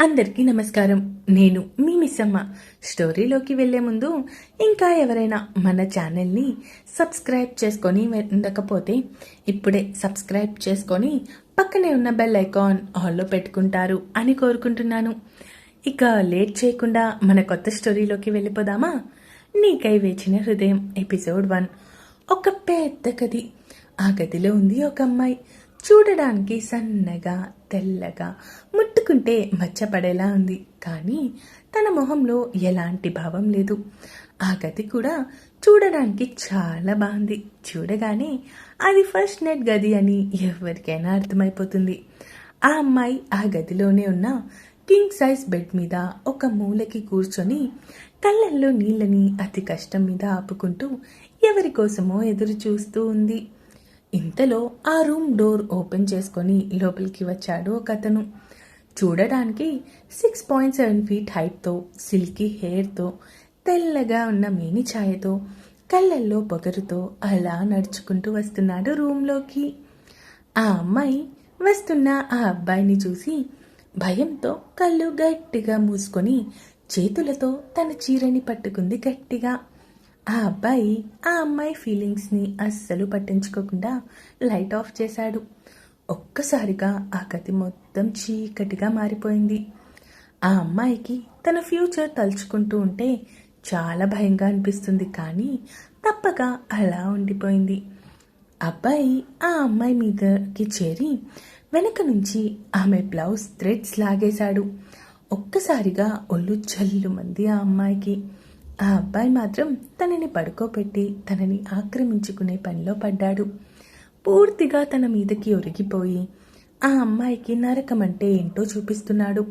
అందరికీ నమస్కారం. నేను మీ మిస్సమ్మ. స్టోరీలోకి వెళ్ళే ముందు ఇంకా ఎవరైనా మన ఛానల్ని సబ్స్క్రైబ్ చేసుకొని ఉండకపోతే ఇప్పుడే సబ్స్క్రైబ్ చేసుకొని పక్కనే ఉన్న బెల్ ఐకాన్ ఆల్లో పెట్టుకుంటారు అని కోరుకుంటున్నాను. ఇక లేట్ చేయకుండా మన కొత్త స్టోరీలోకి వెళ్ళిపోదామా? నీకై వేచిన హృదయం ఎపిసోడ్ వన్. ఒక పెద్ద గది. ఆ గదిలో ఉంది ఒక అమ్మాయి. చూడడానికి సన్నగా తెల్లగా ముట్టుకుంటే మచ్చపడేలా ఉంది. కానీ తన మొహంలో ఎలాంటి భావం లేదు. ఆ గది కూడా చూడడానికి చాలా బాగుంది. చూడగానే అది ఫస్ట్ నెట్ గది అని ఎవరికైనా అర్థమైపోతుంది. ఆ అమ్మాయి ఆ గదిలోనే ఉన్న కింగ్ సైజ్ బెడ్ మీద ఒక మూలకి కూర్చొని కళ్ళల్లో నీళ్ళని అతి కష్టం మీద ఆపుకుంటూ ఎవరి కోసమో ఎదురు చూస్తూ ఉంది. ఇంతలో ఆ రూమ్ డోర్ ఓపెన్ చేసుకొని లోపలికి వచ్చాడు ఒక అతను. చూడడానికి సిక్స్ పాయింట్ సెవెన్ ఫీట్ హైట్తో సిల్కీ హెయిర్తో తెల్లగా ఉన్న మేని ఛాయతో కళ్ళల్లో పొగరుతో అలా నడుచుకుంటూ వస్తున్నాడు రూమ్లోకి. ఆ అమ్మాయి వస్తున్న ఆ అబ్బాయిని చూసి భయంతో కళ్ళు గట్టిగా మూసుకొని చేతులతో తన చీరని పట్టుకుంది గట్టిగా. ఆ అబ్బాయి ఆ అమ్మాయి ఫీలింగ్స్ని అస్సలు పట్టించుకోకుండా లైట్ ఆఫ్ చేశాడు. ఒక్కసారిగా ఆ గది మొత్తం చీకటిగా మారిపోయింది. ఆ అమ్మాయికి తన ఫ్యూచర్ తలుచుకుంటూ ఉంటే చాలా భయంగా అనిపిస్తుంది కానీ తప్పక అలా ఉండిపోయింది. అబ్బాయి ఆ అమ్మాయి మీదకి చేరి వెనక నుంచి ఆమె బ్లౌజ్ థ్రెడ్స్ లాగేశాడు. ఒక్కసారిగా ఒళ్ళు జల్లుమంది ఆ అమ్మాయికి. ఆ అబ్బాయి మాత్రం తనని పడుకోబెట్టి తనని ఆక్రమించుకునే పనిలో పడ్డాడు. పూర్తిగా తన మీదకి ఒరిగిపోయి ఆ అమ్మాయికి నరకం అంటే ఏంటో చూపిస్తున్నాడు.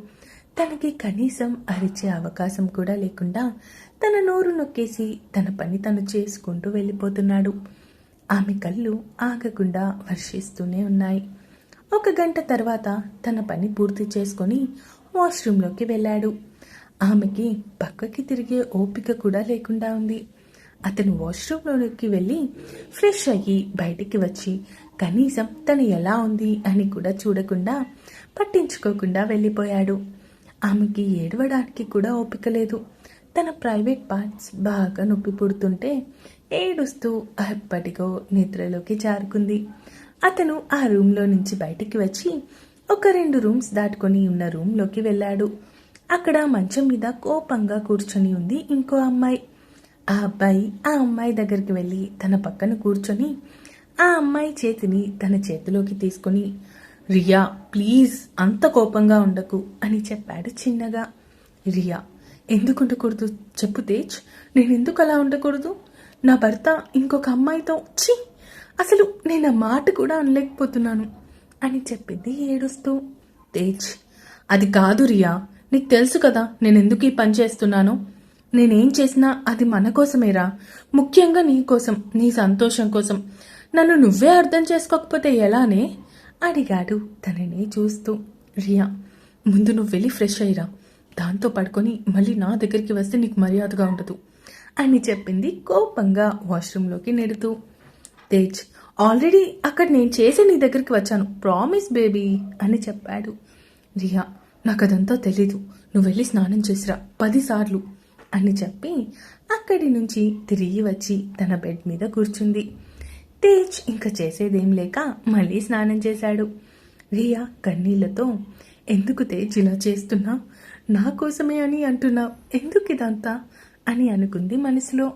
తనకి కనీసం అరిచే అవకాశం కూడా లేకుండా తన నోరు నొక్కేసి తన పని తను చేసుకుంటూ వెళ్ళిపోతున్నాడు. ఆమె కళ్ళు ఆగకుండా వర్షిస్తూనే ఉన్నాయి. ఒక గంట తర్వాత తన పని పూర్తి చేసుకొని వాష్రూంలోకి వెళ్ళాడు. ఆమెకి పక్కకి తిరిగే ఓపిక కూడా లేకుండా ఉంది. అతను వాష్రూమ్లోకి వెళ్ళి ఫ్రెష్ అయ్యి బయటికి వచ్చి కనీసం తను ఎలా ఉంది అని కూడా చూడకుండా పట్టించుకోకుండా వెళ్ళిపోయాడు. ఆమెకి ఏడవడానికి కూడా ఓపిక లేదు. తన ప్రైవేట్ పార్ట్స్ బాగా నొప్పి పుడుతుంటే ఏడుస్తూ ఎప్పటికో నిద్రలోకి జారుకుంది. అతను ఆ రూమ్లో నుంచి బయటికి వచ్చి ఒక రెండు రూమ్స్ దాటుకొని ఉన్న రూమ్లోకి వెళ్ళాడు. అక్కడ మంచం మీద కోపంగా కూర్చొని ఉంది ఇంకో అమ్మాయి. ఆ అబ్బాయి ఆ అమ్మాయి దగ్గరికి వెళ్ళి తన పక్కన కూర్చొని ఆ అమ్మాయి చేతిని తన చేతిలోకి తీసుకొని రియా ప్లీజ్ అంత కోపంగా ఉండకు అని చెప్పాడు చిన్నగా. రియా ఎందుకు ఉండకూడదు? చెప్పు తేజ్ నేను ఎందుకు అలా ఉండకూడదు? నా భర్త ఇంకొక అమ్మాయితో ఛీ అసలు నేను ఆ మాట కూడా అనలేకపోతున్నాను అని చెప్పింది ఏడుస్తూ. తేజ్ అది కాదు రియా నీకు తెలుసు కదా నేను ఎందుకు ఈ పని చేస్తున్నానో? నేనేం చేసినా అది మన కోసమేరా. ముఖ్యంగా నీ కోసం నీ సంతోషం కోసం. నన్ను నువ్వే అర్థం చేసుకోకపోతే ఎలానే? అడిగాడు తనని చూస్తూ. రియా ముందు నువ్వు వెళ్ళి ఫ్రెష్ అయ్యిరా. దాంతో పడుకొని మళ్ళీ నా దగ్గరికి వస్తే నీకు మర్యాదగా ఉండదు అని చెప్పింది కోపంగా వాష్రూమ్లోకి నెడుతూ. తేజ్ ఆల్రెడీ అక్కడ నేను చేసి నీ దగ్గరికి వచ్చాను. ప్రామిస్ బేబీ అని చెప్పాడు. రియా నాకు అదంతా తెలీదు. నువ్వు వెళ్ళి స్నానం చేసిరా. పదిసార్లు అని చెప్పి అక్కడి నుంచి తిరిగి వచ్చి తన బెడ్ మీద కూర్చుంది. తేజ్ ఇంకా చేసేదేం లేక మళ్ళీ స్నానం చేశాడు. రియా కన్నీళ్ళతో ఎందుకు తేజ్ ఇలా చేస్తున్నా? నా కోసమే అని అంటున్నావు ఎందుకు ఇదంతా? అని అనుకుంది మనసులో.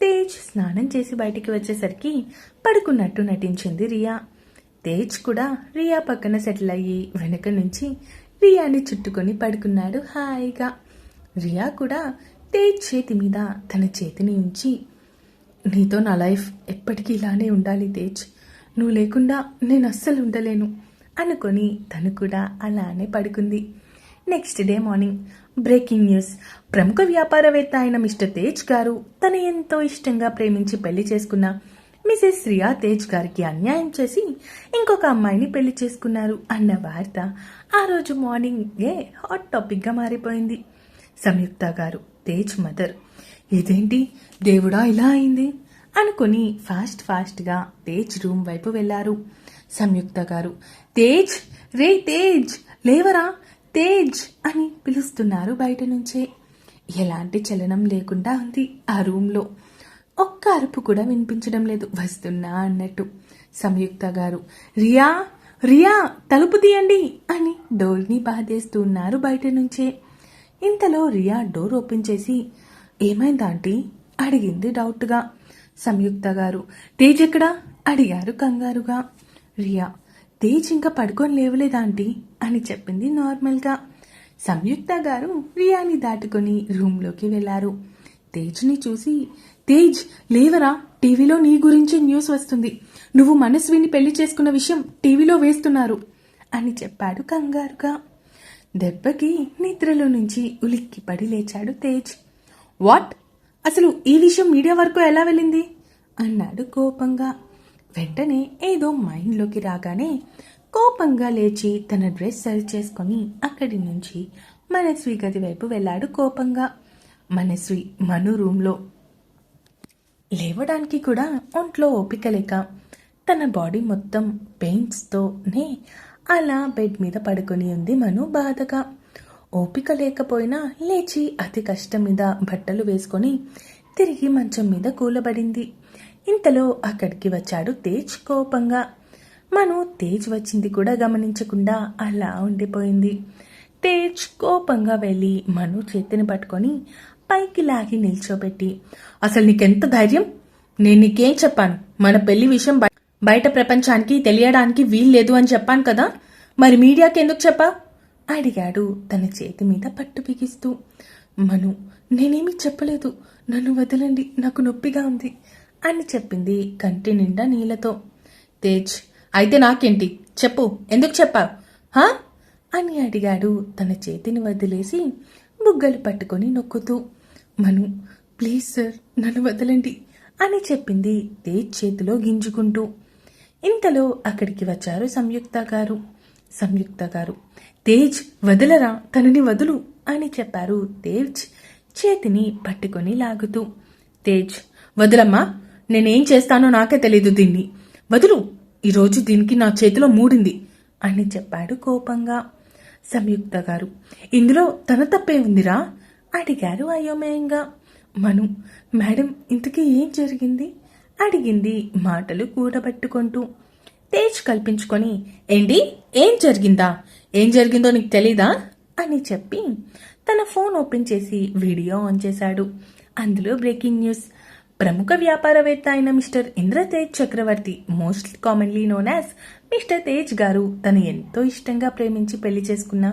తేజ్ స్నానం చేసి బయటికి వచ్చేసరికి పడుకున్నట్టు నటించింది రియా. తేజ్ కూడా రియా పక్కన సెటిల్ అయ్యి వెనక నుంచి రియాని చుట్టుకొని పడుకున్నాడు హాయిగా. రియా కూడా తేజ్ చేతి మీద తన చేతిని ఉంచి నీతో నా లైఫ్ ఎప్పటికీ ఇలానే ఉండాలి తేజ్. నువ్వు లేకుండా నేను అస్సలు ఉండలేను అనుకొని తను కూడా అలానే పడుకుంది. Next day morning breaking news. ప్రముఖ వ్యాపారవేత్త అయిన మిస్టర్ తేజ్ గారు తను ఎంతో ఇష్టంగా ప్రేమించి పెళ్ళి చేసుకున్న మిసెస్ శ్రియా తేజ్ గారికి అన్యాయం చేసి ఇంకొక అమ్మాయిని పెళ్ళి చేసుకున్నారు అన్న వార్త ఆ రోజు మార్నింగే హాట్ టాపిక్గా మారిపోయింది. సంయుక్త గారు తేజ్ మదర్. ఇదేంటి? దేవుడా ఇలా అయింది? అనుకుని ఫాస్ట్ ఫాస్ట్గా తేజ్ రూమ్ వైపు వెళ్ళారు సంయుక్త గారు తేజ్! రే తేజ్! లేవరా? తేజ్! అని పిలుస్తున్నారు బయట నుంచే. ఎలాంటి చలనం లేకుండా ఉంది ఆ రూమ్లో. ఒక్క అరుపు కూడా వినిపించడం లేదు వస్తున్నా అన్నట్టు. సంయుక్త గారు రియా! రియా! తలుపు తీయండి! అని డోర్ని బాధేస్తున్నారు బయట నుంచే. ఇంతలో రియా డోర్ ఓపెన్ చేసి ఏమైందా ఆంటీ? అడిగింది డౌట్గా. సంయుక్త గారు తేజ్ ఎక్కడా? అడిగారు కంగారుగా. రియా తేజ్ ఇంకా పడుకొని లేవలేదాంటీ అని చెప్పింది నార్మల్గా. సంయుక్త గారు రియాని దాటుకొని రూమ్లోకి వెళ్ళారు తేజ్ని చూసి తేజ్ లేవరా? టీవీలో నీ గురించి న్యూస్ వస్తుంది. నువ్వు మనస్విని పెళ్ళి చేసుకున్న విషయం టీవీలో వేస్తున్నారు. అని చెప్పాడు కంగారుగా. దెబ్బకి నిద్రలో నుంచి ఉలిక్కిపడి లేచాడు తేజ్. వాట్? అసలు ఈ విషయం మీడియా వరకు ఎలా వెళ్ళింది? అన్నాడు కోపంగా. వెంటనే ఏదో మైండ్లోకి రాగానే కోపంగా లేచి తన డ్రెస్ సరి చేసుకొని అక్కడి నుంచి మనస్వి గది వైపు వెళ్ళాడు కోపంగా. మనస్వి మను రూమ్లో. లేవడానికి కూడా ఒంట్లో ఓపిక లేక తన బాడీ మొత్తం పెయిన్స్తోనే అలా బెడ్ మీద పడుకొని ఉంది మను బాధగా. ఓపిక లేకపోయినా లేచి అతి కష్టం మీద బట్టలు వేసుకొని తిరిగి మంచం మీద కూలబడింది. ఇంతలో అక్కడికి వచ్చాడు తేజ్ కోపంగా. మను తేజ్ వచ్చింది కూడా గమనించకుండా అలా ఉండిపోయింది. తేజ్ కోపంగా వెళ్ళి మను చేతిని పట్టుకొని పైకి లాగి నిల్చోబెట్టి అసలు నీకెంత ధైర్యం? నేను నీకేం చెప్పాను? మన పెళ్ళి విషయం బయట ప్రపంచానికి తెలియడానికి వీల్లేదు అని చెప్పాను కదా? మరి మీడియాకి ఎందుకు చెప్పా? అడిగాడు. తన చేతి మీద పట్టు బిగిస్తూ మను నేనేమీ చెప్పలేదు. నన్ను వదలండి. నాకు నొప్పిగా ఉంది అని చెప్పింది కంటి నిండా నీళ్ళతో తేజ్ అయితే నాకేంటి? చెప్పు. ఎందుకు చెప్పావు హా? అని అడిగాడు. తన చేతిని వదిలేసి బుగ్గలు పట్టుకొని నొక్కుతూ మను ప్లీజ్ సార్ నన్ను వదలండి అని చెప్పింది తేజ్ చేతిలో గింజుకుంటూ. ఇంతలో అక్కడికి వచ్చారు సంయుక్త గారు. సంయుక్త గారు తేజ్ వదలరా తనని వదులు అని చెప్పారు తేజ్. చేతిని పట్టుకొని లాగుతూ తేజ్ వదులమ్మా నేనేం చేస్తానో నాకే తెలీదు దీన్ని. వదులు ఈరోజు దీనికి నా చేతిలో మూడింది అని చెప్పాడు కోపంగా సంయుక్త గారు. ఇందులో తన తప్పే ఉందిరా? అడిగారు అయోమయంగా. మను మేడం ఇంతకీ ఏం జరిగింది? అడిగింది మాటలు కూడబెట్టుకుంటూ. తేజ్ కల్పించుకొని ఏంటి? ఏం జరిగిందా? ఏం జరిగిందో నీకు తెలీదా? అని చెప్పి తన ఫోన్ ఓపెన్ చేసి వీడియో ఆన్ చేశాడు. అందులో బ్రేకింగ్ న్యూస్. ప్రముఖ వ్యాపారవేత్త అయిన Mr Indratej Chakravarthi most commonly known as Mr Tej garu తను ఎంతో ఇష్టంగా ప్రేమించి పెళ్ళి చేసుకున్న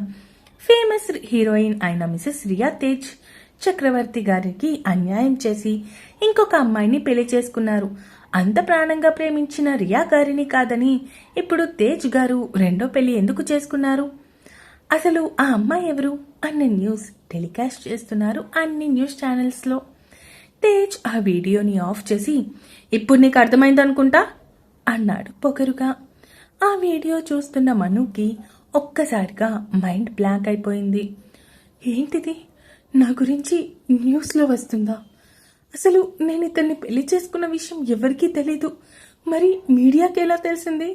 ఫేమస్ హీరోయిన్ అయిన మిసెస్ రియా తేజ్ చక్రవర్తి గారికి అన్యాయం చేసి ఇంకొక అమ్మాయిని పెళ్ళి చేసుకున్నారు. అంత ప్రాణంగా ప్రేమించిన రియా గారిని కాదని ఇప్పుడు తేజ్ గారు రెండో పెళ్ళి ఎందుకు చేసుకున్నారు? అసలు ఆ అమ్మాయి ఎవరు? అన్న న్యూస్ టెలికాస్ట్ చేస్తున్నారు అన్ని న్యూస్ ఛానల్స్లో. తేజ్ ఆ వీడియోని ఆఫ్ చేసి ఇప్పుడు నీకు అర్థమైందనుకుంటా అన్నాడు పొగరుగా. ఆ వీడియో చూస్తున్న మనుకి ఒక్కసారిగా మైండ్ బ్లాంక్ అయిపోయింది. ఏంటిది? నా గురించి న్యూస్లో వస్తుందా? అసలు నేను ఇతన్ని పెళ్ళి చేసుకున్న విషయం ఎవరికీ తెలీదు. మరి మీడియాకి ఎలా తెలిసింది?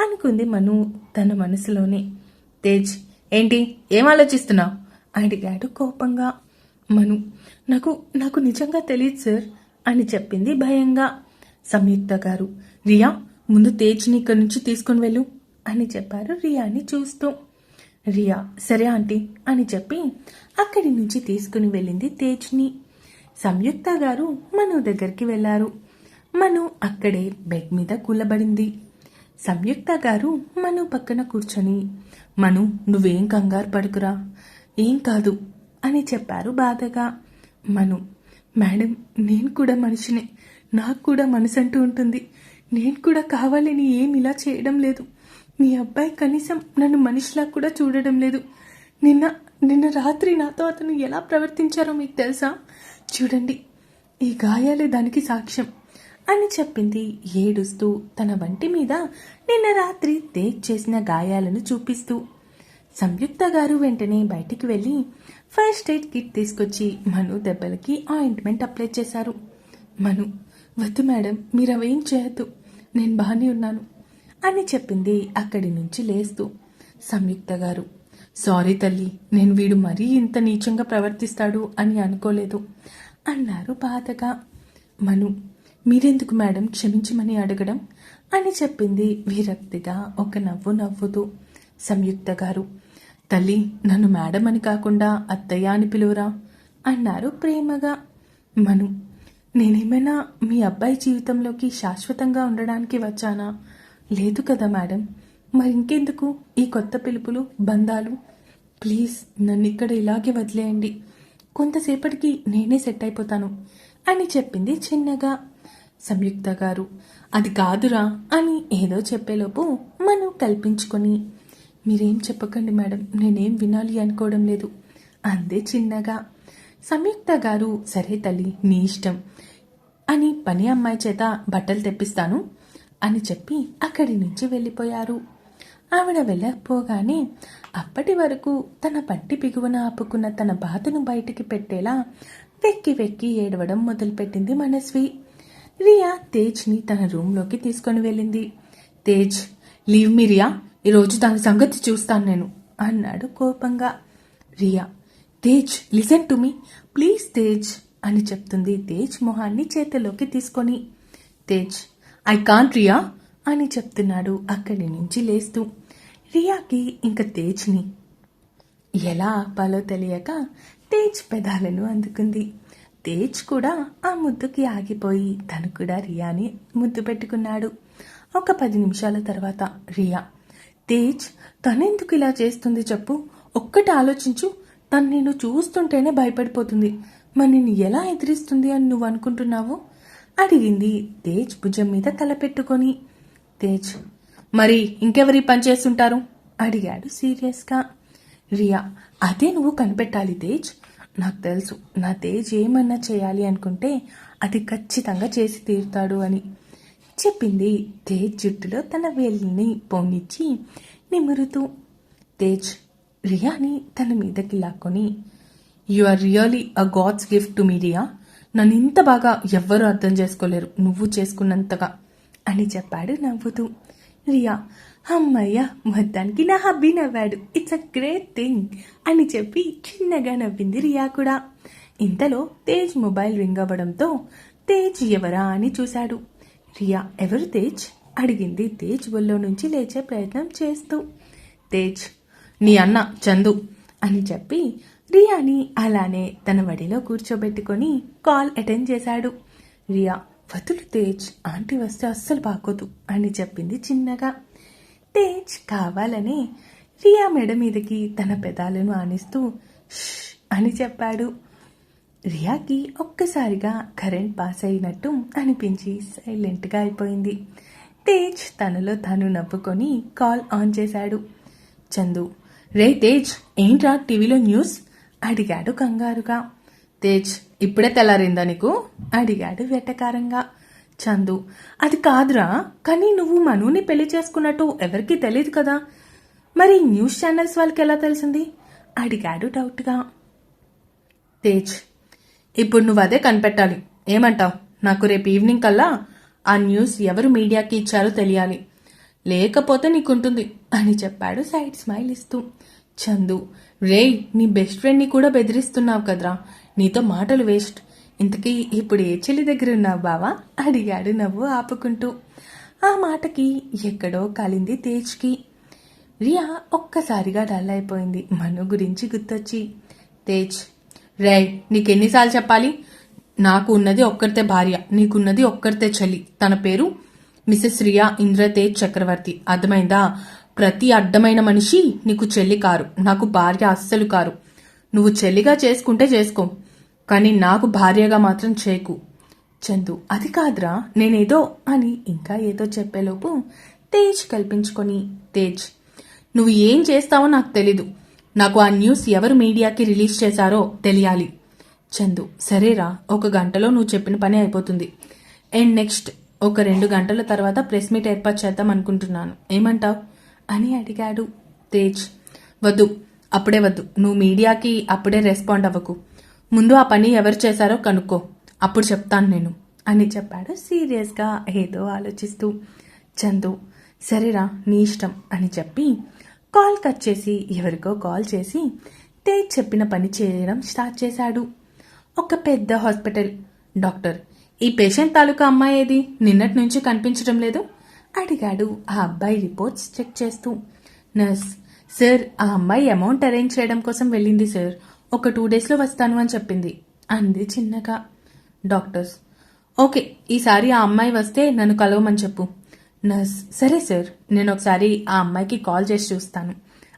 అనుకుంది మను తన మనసులోనే. తేజ్ ఏంటి? ఏం ఆలోచిస్తున్నావు? అడిగాడు కోపంగా. మను నాకు నాకు నిజంగా తెలియదు సార్ అని చెప్పింది భయంగా. సంయుక్త గారు రియా ముందు తేజ్ని ఇక్కడి నుంచి తీసుకుని వెళ్ళు అని చెప్పారు రియాని చూస్తూ. రియా సరే ఆంటీ అని చెప్పి అక్కడి నుంచి తీసుకుని వెళ్ళింది తేజ్ని. సంయుక్త గారు మను దగ్గరికి వెళ్ళారు మను అక్కడే బెడ్ మీద కూలబడింది. సంయుక్త గారు మను పక్కన కూర్చొని మను నువ్వేం కంగారు పడుకురా? ఏం కాదు అని చెప్పారు బాధగా. మను మేడం నేను కూడా మనిషినే. నాకు కూడా మనసు అంటూ ఉంటుంది. నేను కూడా కావాలని ఏం ఇలా చేయడం లేదు. మీ అబ్బాయి కనీసం నన్ను మనిషిలా కూడా చూడడం లేదు. నిన్న నిన్న రాత్రి నాతో అతను ఎలా ప్రవర్తించారో మీకు తెలుసా? చూడండి ఈ గాయాలే దానికి సాక్ష్యం అని చెప్పింది. ఏడుస్తూ తన వంటి మీద నిన్న రాత్రి తేజ్ చేసిన గాయాలను చూపిస్తూ. సంయుక్త గారు వెంటనే బయటికి వెళ్ళి ఫస్ట్ ఎయిడ్ కిట్ తీసుకొచ్చి మను దెబ్బలకి ఆయింట్మెంట్ అప్లై చేశారు. మను వద్దు మేడం మీరు అవేం చేయొద్దు నేను బాగానే ఉన్నాను అని చెప్పింది. అక్కడి నుంచి లేస్తూ సంయుక్త గారు సారీ తల్లి నేను వీడు మరీ ఇంత నీచంగా ప్రవర్తిస్తాడు అని అనుకోలేదు. అన్నారు బాధగా. మను మీరెందుకు మేడం క్షమించమని అడగడం? అని చెప్పింది విరక్తిగా ఒక నవ్వు నవ్వుతూ. సంయుక్త గారు తల్లి నన్ను మేడం అని కాకుండా అత్తయ్య అని పిలువురా? అన్నారు ప్రేమగా. మను నేనేమైనా మీ అబ్బాయి జీవితంలోకి శాశ్వతంగా ఉండడానికి వచ్చానా? లేదు కదా మేడం మరి ఇంకెందుకు? ఈ కొత్త పిలుపులు బంధాలు? ప్లీజ్ నన్ను ఇక్కడ ఇలాగే వదిలేయండి. కొంతసేపటికి నేనే సెట్ అయిపోతాను అని చెప్పింది చిన్నగా. సంయుక్త గారు అది కాదురా అని ఏదో చెప్పేలోపు మనం కల్పించుకొని మీరేం చెప్పకండి మేడం నేనేం వినాలి అనుకోవడం లేదు అందే చిన్నగా. సంయుక్త గారు సరే తల్లి నీ ఇష్టం అని పని అమ్మాయి చేత బట్టలు తెప్పిస్తాను అని చెప్పి అక్కడి నుంచి వెళ్ళిపోయారు. ఆవిడ వెళ్ళకపోగానే అప్పటి వరకు తన పట్టి బిగువన ఆపుకున్న తన బాధను బయటికి పెట్టేలా వెక్కి వెక్కి ఏడవడం మొదలుపెట్టింది మనస్వి. రియా తేజ్ని తన రూమ్లోకి తీసుకొని వెళ్ళింది. తేజ్ లీవ్ మీ రియా ఈరోజు దాని సంగతి చూస్తాను నేను అన్నాడు కోపంగా. Riya Tej listen to me please Tej అని చెప్తుంది తేజ్ మొహాన్ని చేతిలోకి తీసుకొని. తేజ్ ఐ కాంట్ రియా అని చెప్తున్నాడు అక్కడి నుంచి లేస్తూ. రియాకి ఇంక తేజ్ని. ఎలా ఆపాలో తెలియక తేజ్ పెదాలను అందుకుంది. తేజ్ కూడా ఆ ముద్దుకి ఆగిపోయి తను కూడా రియాని ముద్దు పెట్టుకున్నాడు. ఒక పది నిమిషాల తర్వాత రియా తేజ్ తనెందుకు ఇలా చేస్తుంది చెప్పు? ఒక్కటి ఆలోచించు. తను నిన్ను చూస్తుంటేనే భయపడిపోతుంది. మరి ఎలా ఎదిరిస్తుంది అని నువ్వు అనుకుంటున్నావు? అడిగింది తేజ్ భుజం మీద తలపెట్టుకొని తేజ్ మరి ఇంకెవరి పని చేస్తుంటారు? అడిగాడు సీరియస్గా. రియా అదే నువ్వు కనిపెట్టాలి తేజ్. నాకు తెలుసు నా తేజ్ ఏమన్నా చేయాలి అనుకుంటే అది ఖచ్చితంగా చేసి తీరుతాడు అని. చెప్పింది తేజ్ జుట్టులో తన వేలిని పోనిచ్చి నిమురుతూ. తేజ్ రియాని తన మీదకి లాక్కొని you are really a god's gift to me Riya. నన్ను ఇంత బాగా ఎవ్వరూ అర్థం చేసుకోలేరు. నువ్వు చేసుకున్నంతగా అని చెప్పాడు నవ్వుతూ. రియా అమ్మయ్య మొత్తానికి నా హబ్బీ నవ్వాడు. ఇట్స్ అ గ్రేట్ థింగ్ అని చెప్పి చిన్నగా నవ్వింది రియా కూడా. ఇంతలో తేజ్ మొబైల్ రింగ్ అవ్వడంతో తేజ్ ఎవరా అని చూశాడు. రియా ఎవరు తేజ్? అడిగింది తేజ్ ఒళ్ళో నుంచి లేచే ప్రయత్నం చేస్తూ. తేజ్ నీ అన్న చందు అని చెప్పి రియాని అలానే తన వడిలో కూర్చోబెట్టుకొని కాల్ అటెండ్ చేశాడు. రియా వదులు తేజ్. ఆంటీ వస్తే అస్సలు బాగోదు అని చెప్పింది చిన్నగా. తేజ్ కావాలని రియా మెడ మీదకి తన పెదాలను ఆనిస్తూ "ష్" అని చెప్పాడు. రియాకి ఒక్కసారిగా కరెంట్ పాస్ అయినట్టు అనిపించి సైలెంట్గా అయిపోయింది. తేజ్ తనలో తాను నవ్వుకొని కాల్ ఆన్ చేశాడు. చందు రే తేజ్ ఏంట్రా టీవీలో న్యూస్? అడిగాడు కంగారుగా. తేజ్ ఇప్పుడే తెల్లారిందా నీకు? అడిగాడు వెటకారంగా. చందు అది కాదురా కానీ నువ్వు మనుని పెళ్ళి చేసుకున్నట్టు ఎవరికీ తెలియదు కదా. మరి న్యూస్ ఛానల్స్ వాళ్ళకి ఎలా తెలిసింది? అడిగాడు డౌట్గా. తేజ్ ఇప్పుడు నువ్వు అదే కనిపెట్టాలి. ఏమంటావ్? నాకు రేపు ఈవినింగ్ కల్లా ఆ న్యూస్ ఎవరు మీడియాకి ఇచ్చారో తెలియాలి. లేకపోతే నీకుంటుంది అని చెప్పాడు సైడ్ స్మైల్ ఇస్తూ. చందు రే నీ బెస్ట్ ఫ్రెండ్ని కూడా బెదిరిస్తున్నావు కదరా. నీతో మాటలు వేస్ట్. ఇంతకీ ఇప్పుడు ఏ చెల్లి దగ్గర ఉన్నావు బావా? అడిగాడు నవ్వు ఆపుకుంటూ. ఆ మాటకి ఎక్కడో కాలింది తేజ్కి. రియా ఒక్కసారిగా డల్ అయిపోయింది. మను గురించి గుర్తొచ్చి. తేజ్ రే నీకెన్నిసార్లు చెప్పాలి? నాకు ఉన్నది ఒక్కరితే భార్య నీకున్నది ఒక్కరితే చెల్లి. తన పేరు మిసెస్ రియా ఇంద్రతేజ్ చక్రవర్తి. అర్థమైందా? ప్రతి అడ్డమైన మనిషి నీకు చెల్లి కారు నాకు భార్య అస్సలు కారు. నువ్వు చెల్లిగా చేసుకుంటే చేసుకో. కానీ నాకు భార్యగా మాత్రం చేయకు చందు అది కాదురా నేనేదో అని ఇంకా ఏదో చెప్పేలోపు తేజ్ కల్పించుకొని తేజ్ నువ్వు ఏం చేస్తావో నాకు తెలీదు. నాకు ఆ న్యూస్ ఎవరు మీడియాకి రిలీజ్ చేశారో తెలియాలి. చందు సరేరా ఒక గంటలో నువ్వు చెప్పిన పని అయిపోతుంది. అండ్ నెక్స్ట్ ఒక రెండు గంటల తర్వాత ప్రెస్ మీట్ ఏర్పాటు చేద్దాం అనుకుంటున్నాను. ఏమంటావ్? అని అడిగాడు తేజ్. వద్దు అప్పుడే వద్దు. నువ్వు మీడియాకి అప్పుడే రెస్పాండ్ అవ్వకు. ముందు ఆ పని ఎవరు చేశారో కనుక్కో. అప్పుడు చెప్తాను నేను. అని చెప్పాడు. సీరియస్గా ఏదో ఆలోచిస్తూ చందు సరేరా నీ ఇష్టం అని చెప్పి కాల్ కట్ చేసి ఎవరికో కాల్ చేసి తేజ్ చెప్పిన పని చేయడం స్టార్ట్ చేశాడు. ఒక పెద్ద హాస్పిటల్. డాక్టర్ ఈ పేషెంట్ తాలూకా అమ్మాయి ఏది? నిన్నటి నుంచి కనిపించడం లేదు? అడిగాడు. ఆ అబ్బాయి రిపోర్ట్స్ చెక్ చేస్తూ నర్స్ సార్ ఆ అమ్మాయి అమౌంట్ అరేంజ్ చేయడం కోసం వెళ్ళింది సార్. ఒక టూ డేస్లో వస్తాను అని చెప్పింది. అంది చిన్నగా డాక్టర్స్. ఓకే ఈసారి ఆ అమ్మాయి వస్తే నన్ను కలవమని చెప్పు. నర్స్. సరే సార్ నేను ఒకసారి ఆ అమ్మాయికి కాల్ చేసి చూస్తాను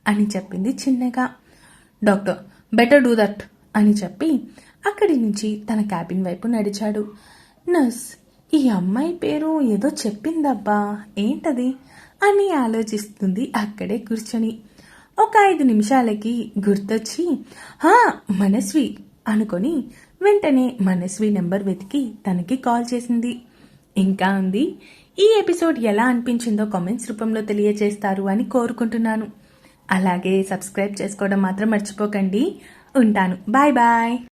అని చెప్పింది చిన్నగా డాక్టర్ బెటర్ డూ దట్ అని చెప్పి అక్కడి నుంచి తన క్యాబిన్ వైపు నడిచాడు. నర్స్ ఈ అమ్మాయి పేరు ఏదో చెప్పిందబ్బా ఏంటది? అని ఆలోచిస్తుంది అక్కడే కూర్చొని. ఒక ఐదు నిమిషాలకి గుర్తొచ్చి హా మనస్వి అనుకొని వెంటనే మనస్వి నెంబర్ వెతికి తనకి కాల్ చేసింది. ఇంకా ఉంది ఈ ఎపిసోడ్ ఎలా అనిపించిందో కామెంట్స్ రూపంలో తెలియజేస్తారు అని కోరుకుంటున్నాను. అలాగే సబ్స్క్రైబ్ చేసుకోవడం మాత్రం మర్చిపోకండి. ఉంటాను. Bye bye.